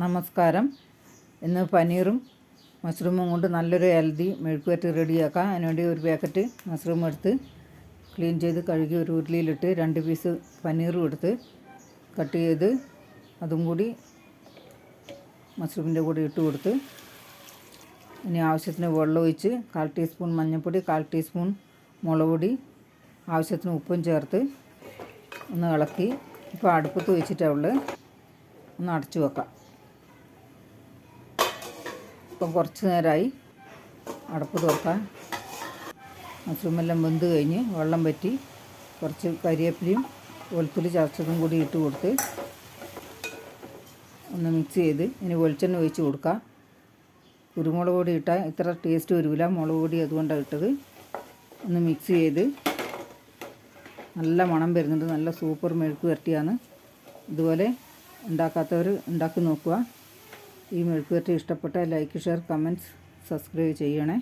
നമസ്കാരം. ഇന്ന് പനീറും മഷ്റൂമും കൊണ്ട് നല്ലൊരു ഹെൽത്തി മെഴുക്കുവരട്ടി റെഡിയാക്കാം. അതിനുവേണ്ടി ഒരു പാക്കറ്റ് മഷ്റൂം എടുത്ത് ക്ലീൻ ചെയ്ത് കഴുകി ഒരു ഉരുളിയിലിട്ട് രണ്ട് പീസ് പനീറും എടുത്ത് കട്ട് ചെയ്ത് അതും കൂടി മഷ്റൂമിന്റെ കൂടെ ഇട്ട് കൊടുത്ത് ഇനി ആവശ്യത്തിന് വെള്ളം ഒഴിച്ച് കാൽ ടീസ്പൂൺ മഞ്ഞൾപ്പൊടി കാൽ ടീസ്പൂൺ മുളക് പൊടി ആവശ്യത്തിന് ഉപ്പും ചേർത്ത് ഒന്ന് ഇളക്കി. ഇപ്പോൾ അടുപ്പത്ത് വെച്ചിട്ടാണ് ഉള്ളത് ഒന്ന് അടച്ചു വെക്കാം. ഇപ്പം കുറച്ച് നേരമായി അടപ്പ് തുറക്കാം മഷ്റൂമെല്ലാം വെന്ത് കഴിഞ്ഞ് വെള്ളം പറ്റി കുറച്ച് കരിയേപ്പിലയും വെളുത്തുള്ളി ചതച്ചതും കൂടി ഇട്ട് കൊടുത്ത് ഒന്ന് മിക്സ് ചെയ്ത് ഇനി വെളിച്ചെണ്ണ ഒഴിച്ച് കൊടുക്കാം. കുരുമുളക് പൊടി ഇട്ടാൽ ഇത്ര ടേസ്റ്റ് വരില്ല. മുളക് പൊടി അതുകൊണ്ടാണ് ഇട്ടത്. ഒന്ന് മിക്സ് ചെയ്ത് നല്ല മണം വരുന്നുണ്ട്. നല്ല സൂപ്പർ മെഴുക്ക് വരട്ടിയാണ് ഇതുപോലെ ഉണ്ടാക്കാത്തവർ ഉണ്ടാക്കി നോക്കുക. ഈ മെഴുക്ക് വരട്ടി ഇഷ്ടപ്പെട്ടാൽ ലൈക്ക് ഷെയർ കമൻറ്റ്സ് സബ്സ്ക്രൈബ് ചെയ്യണേ